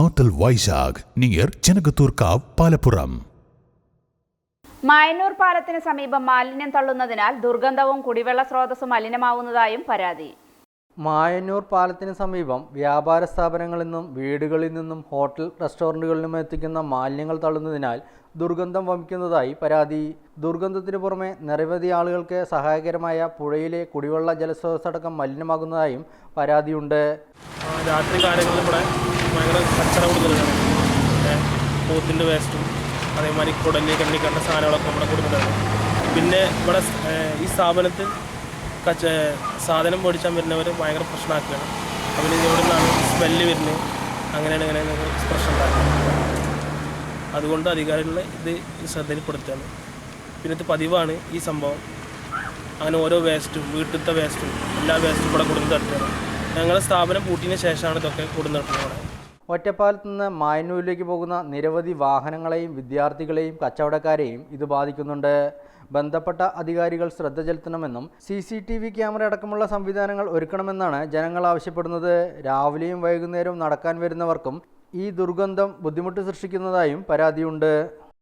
Hotel Vaishakh near Chenakathur Kavu Palappuram. Mayannur പാലത്തിന് സമീപം മാലിന്യം തള്ളുന്നതിനാൽ ദുർഗന്ധവും കുടിവെള്ള സ്രോതസ്സും മലിനമാവുന്നതായും പരാതി. മായന്നൂർ പാലത്തിന് സമീപം വ്യാപാര സ്ഥാപനങ്ങളിൽ നിന്നും വീടുകളിൽ നിന്നും ഹോട്ടൽ റെസ്റ്റോറന്റുകളിൽ നിന്നും എത്തിക്കുന്ന മാലിന്യങ്ങൾ തള്ളുന്നതിനാൽ ദുർഗന്ധം വമിക്കുന്നതായി പരാതി. ദുർഗന്ധത്തിന് പുറമെ നിരവധി ആളുകൾക്ക് സഹായകരമായ പുഴയിലെ കുടിവെള്ള ജലസ്രോതസ്സടക്കം മലിനമാകുന്നതായും പരാതിയുണ്ട്. ആ, രാത്രി കാലങ്ങളിൽ ഇവിടെ കച്ചറ കൊടുക്കുന്നതാണ് പോത്തിന്റെ വേസ്റ്റും അതേമാതിരി കുടലി കണ്ണിക്കണ്ട സാധനങ്ങളൊക്കെ നമ്മുടെ കൊടുക്കുന്നതാണ് പിന്നെ ഇവിടെ ഈ സ്ഥാപനത്തിൽ കച്ച സാധനം മേടിച്ചാൽ വരുന്നവർ ഭയങ്കര പ്രശ്നമാക്കുകയാണ്. അവർ ഇവിടെ നിന്നാണ് സ്മെല്ല് വരുന്നത്? അങ്ങനെയാണ് ഇങ്ങനെ പ്രശ്നം ഉണ്ടാക്കുന്നത്. അതുകൊണ്ട് അധികാരികളെ ഇത് ശ്രദ്ധയിൽപ്പെടുത്തുകയാണ്. പിന്നെ ഇത് പതിവാണ് ഈ സംഭവം. അങ്ങനെ ഓരോ വേസ്റ്റും വീട്ടിലത്തെ വേസ്റ്റും എല്ലാ വേസ്റ്റും ഇവിടെ കൊടുന്ന് തട്ടുകയാണ്. ഞങ്ങളുടെ സ്ഥാപനം പൂട്ടിയതിന് ശേഷമാണ് ഇതൊക്കെ കൊടുന്ന് തട്ടുന്നത് ഒറ്റപ്പാലത്ത് നിന്ന് മായന്നൂരിലേക്ക് പോകുന്ന നിരവധി വാഹനങ്ങളെയും വിദ്യാർത്ഥികളെയും കച്ചവടക്കാരെയും ഇത് ബാധിക്കുന്നുണ്ട്. ബന്ധപ്പെട്ട അധികാരികൾ ശ്രദ്ധ ചെലുത്തണമെന്നും C C T V camera അടക്കമുള്ള സംവിധാനങ്ങൾ ഒരുക്കണമെന്നാണ് ജനങ്ങൾ ആവശ്യപ്പെടുന്നത്. രാവിലെയും വൈകുന്നേരവും നടക്കാൻ വരുന്നവർക്കും ഈ ദുർഗന്ധം ബുദ്ധിമുട്ട് സൃഷ്ടിക്കുന്നതായും പരാതിയുണ്ട്.